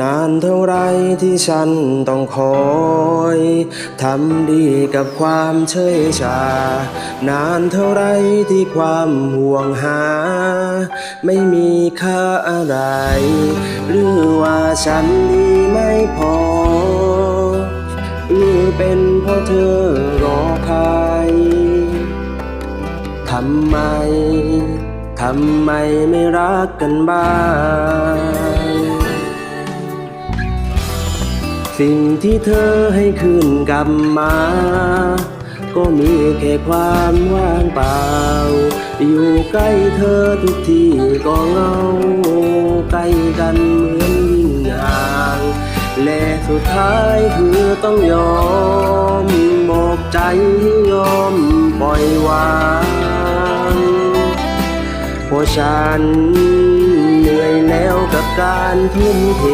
นานเท่าไรที่ฉันต้องคอยทำดีกับความเฉยชา นานเท่าไรที่ความห่วงหา ไม่มีค่าอะไร หรือว่าฉันดีไม่พอ หรือเป็นเพราะเธอำไม ทำไมไม่รักกันบ้าง สิ่งที่เธอให้คืนกลับมา ก็มีแค่ความว่างเปล่า อยู่ใกล้เธอทุกทีก็เงา ใกล้กันเหมือนยิ่งห่างและสุดท้ายคือต้องยอมบอกใจให้ยอมปล่อยวาง ฉัน เหนื่อยแล้วกับการทุ่มเท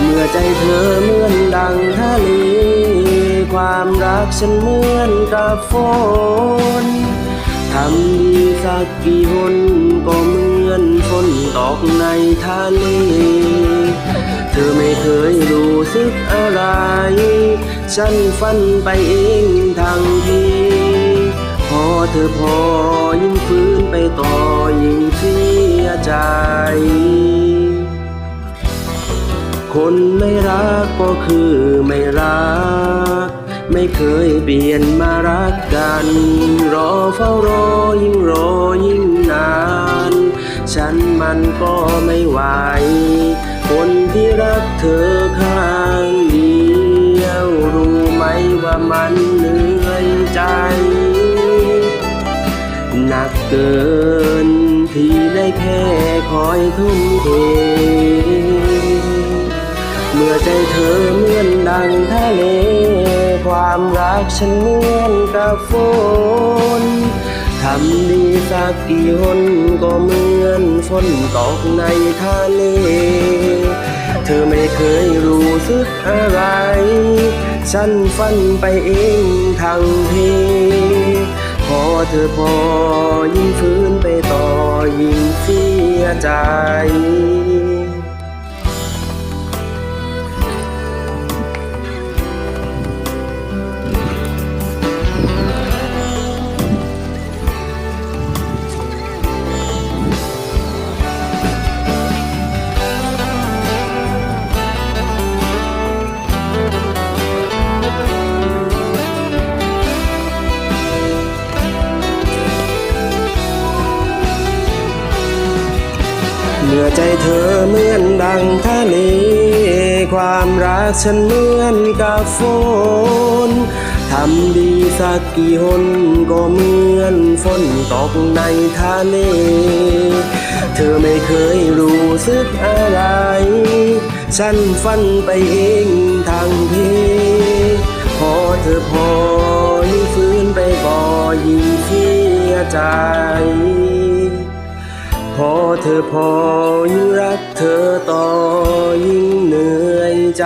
เมื่อใจเธอเหมือนดังทะเล ความรักฉันเหมือนกับฝนทำดีสักกี่หนก็เหมือนฝนตกในทะเล เธอไม่เคยรู้สึกอะไร ฉันฝันไปเองทางทีพอ เธอพอยิ่งฟื้นไปต่อยิ่งเสียใจ คนไม่รักก็คือไม่รัก ไม่เคยเปลี่ยนมารักกัน รอเฝ้ารอยิ่งรอยิ่งนาน ฉันมันก็ไม่ไหว คนที่รักเธอข้างเดียวรู้ไหมว่ามันเหนื่อยใจ หนักเกิน ที่ได้แค่คอยทุ่มเท เมื่อใจเธอเหมือนดังทะเล ความรักฉันเหมือนกับฝนทำดีสักกี่หนก็เหมือนฝนตกในทะเล เธอไม่เคยรู้สึกอะไร ฉันฝันไปเองทางเพพอ เธอพอยิ่งฟื้นไปต่อยิ่งเสียใจ เมื่อใจเธอเหมือนดังทะเลความรักฉันเหมือนกับฝนทำดีสักกี่หนก็เหมือนฝนตกในทะเล เธอไม่เคยรู้สึกอะไร ฉันฝันไปเองทางเพพอเธอพอยิ่งฟื้นไปก็ยิ่งเสียใจ เธอพอยิ่งรักเธอต่อยิ่งเหนื่อยใจ